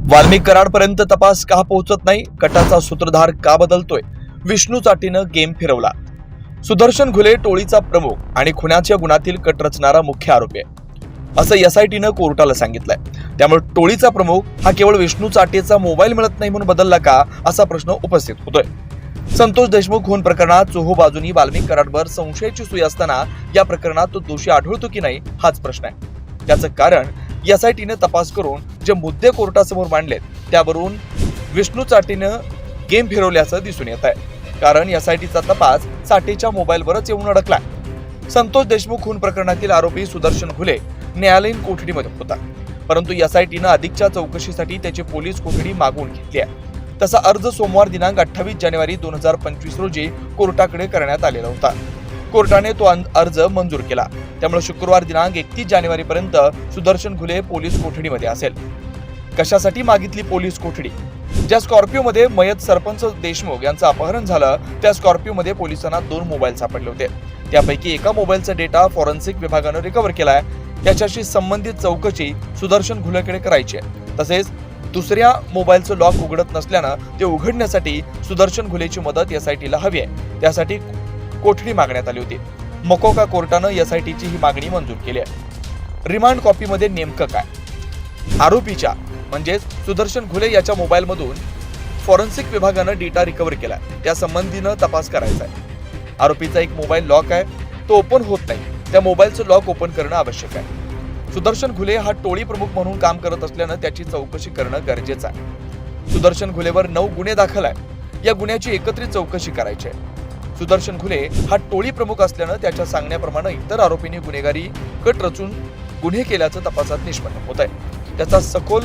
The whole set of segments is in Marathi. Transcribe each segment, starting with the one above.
वाल्मिक कराडपर्यंत तपास का पोहोचत नाही? कटाचा सूत्रधार का बदलतोय? विष्णू चाटीनं गेम फिरवला. सुदर्शन घुले टोळीचा प्रमुख आणि खुनाच्या गुणातील कट रचणारा मुख्य आरोपी आहे. असं एसआयटीनं कोर्टाला सांगितलंय. त्यामुळे टोळीचा प्रमुख हा केवळ विष्णू चाटेचा मोबाईल मिळत नाही म्हणून बदलला का? असा प्रश्न उपस्थित होतोय. संतोष देशमुख खून प्रकरणात चोहो बाजूनी वाल्मिक कराडवर संशयाची सुई असताना या प्रकरणात तो दोषी आढळतो की नाही हाच प्रश्न आहे. त्याचं कारण एसआयटीने तपास करून जे मुद्दे कोर्टासमोर मांडलेत त्यावरून विष्णू चाटीनं गेम फिरवल्याचं दिसून येत आहे. कारण एसआयटीचा तपास साठेच्या मोबाईलवरच येऊन अडकलाय. संतोष देशमुख खून प्रकरणातील आरोपी सुदर्शन घुले न्यायालयीन कोठडीमध्ये होता. परंतु एसआयटीनं अधिकच्या चौकशीसाठी त्याची पोलीस कोठडी मागवून घेतली आहे. तसा अर्ज सोमवार दिनांक अठ्ठावीस जानेवारी दोन हजार पंचवीस रोजी कोर्टाकडे करण्यात आलेला होता. कोर्टाने तो अर्ज मंजूर केला. त्यामुळे शुक्रवार दिनांक एकतीस जानेवारी पर्यंत सुदर्शन घुले पोलीस कोठडीमध्ये असेल. कशासाठी मागितली पोलीस कोठडी? ज्या स्कॉर्पिओमध्ये मयत सरपंच देशमुख यांचं अपहरण झालं त्या स्कॉर्पिओमध्ये पोलिसांना दोन मोबाईल सापडले होते. त्यापैकी एका मोबाईलचा डेटा फॉरेन्सिक विभागानं रिकव्हर केलाय. त्याच्याशी संबंधित चौकशी सुदर्शन घुलेकडे करायची आहे. तसेच दुसऱ्या मोबाईलचं लॉक उघडत नसल्यानं ते उघडण्यासाठी सुदर्शन घुलेची मदत एसआयटीला हवी आहे. त्यासाठी कोठडी मागण्यात आली होती. मकोका कोर्टानं एसआयटीची ही मागणी मंजूर केली आहे. रिमांड कॉपीमध्ये नेमकं काय? आरोपीच्या म्हणजेच सुदर्शन घुले याच्या मोबाईलमधून फॉरेन्सिक विभागानं डेटा रिकव्हर केला त्या संबंधीनं तपास करायचा आहे. आरोपीचा एक मोबाईल लॉक आहे. तो ओपन होत नाही. त्या मोबाईलचं लॉक ओपन करणं आवश्यक आहे. सुदर्शन घुले हा टोळी प्रमुख म्हणून काम करत असल्यानं त्याची चौकशी करणं गरजेचं आहे. सुदर्शन घुलेवर नऊ गुन्हे दाखल आहे या गुन्ह्याची एकत्रित चौकशी करायची आहे. सुदर्शन घुले हा टोळी प्रमुख असल्यानं त्याच्या सांगण्याप्रमाणे इतर आरोपींनी गुन्हेगारी कट रचून गुन्हे केल्याचं तपासात निष्पन्न होत आहे त्याचा सखोल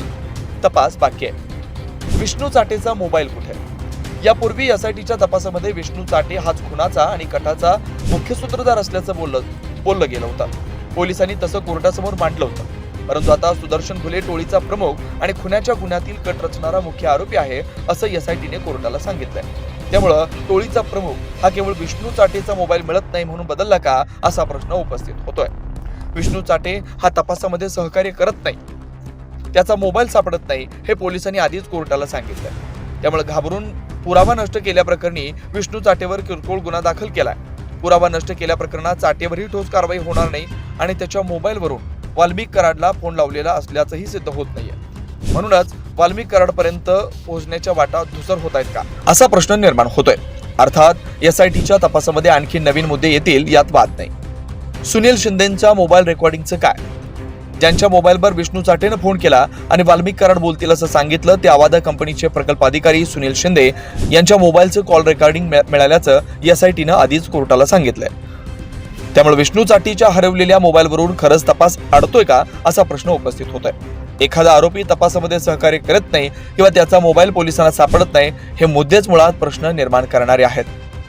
तपास बाकी आहे. विष्णू चाटेचा मोबाईल कुठे? आहे? यापूर्वी एसआयटीच्या तपासामध्ये विष्णू चाटे हाच खुनाचा आणि कटाचा मुख्य सूत्रधार असल्याचं बोललं बोललं गेलं होतं. पोलिसांनी तसं कोर्टासमोर मांडलं होतं. परंतु आता सुदर्शन घुले टोळीचा प्रमुख आणि खुन्याच्या गुन्ह्यातील कट रचणारा मुख्य आरोपी आहे असं एसआयटीने कोर्टाला सांगितलंय. त्यामुळं टोळीचा प्रमुख हा केवळ विष्णू चाटेचा मोबाईल मिळत नाही म्हणून बदलला का असा प्रश्न उपस्थित होतोय. विष्णू चाटे हा तपासामध्ये सहकार्य करत नाही. त्याचा मोबाईल सापडत नाही हे पोलिसांनी आधीच कोर्टाला सांगितलं त्यामुळे घाबरून पुरावा नष्ट केल्याप्रकरणी विष्णू चाटेवर किरकोळ गुन्हा दाखल केलाय. पुरावा नष्ट केल्या प्रकरणात चाटेवरही ठोस कारवाई होणार नाही आणि त्याच्या मोबाईलवरून वाल्मिक कराडला फोन लावलेला असल्याचंही सिद्ध होत नाहीये. म्हणूनच वाल्मिक कराडपर्यंत पोहोचण्याच्या वाटा धुसर होत आहेत का? असा प्रश्न निर्माण होतोय. अर्थात एसआयटीच्या तपासामध्ये आणखी नवीन मुद्दे येतील यात वाद नाही. सुनील शिंदेच्या मोबाईल रेकॉर्डिंगचं काय? ज्यांच्या मोबाईलवर विष्णू चाटेनं फोन केला आणि वाल्मिक कराड बोलतील असं सांगितलं ते आवादा कंपनीचे प्रकल्प अधिकारी सुनील शिंदे यांच्या मोबाईलचं कॉल रेकॉर्डिंग मिळ- मिळाल्याचं एसआयटीनं आधीच कोर्टाला सांगितलंय. त्यामुळे विष्णू चाटीच्या हरवलेल्या मोबाईलवरून खरंच तपास अडतोय का असा प्रश्न उपस्थित होतोय. एखादा आरोपी तपासामध्ये सहकार्य करत नाही किंवा त्याचा मोबाईल पोलिसांना सापडत नाही हे मुद्देच मुळात प्रश्न निर्माण करणारे आहेत.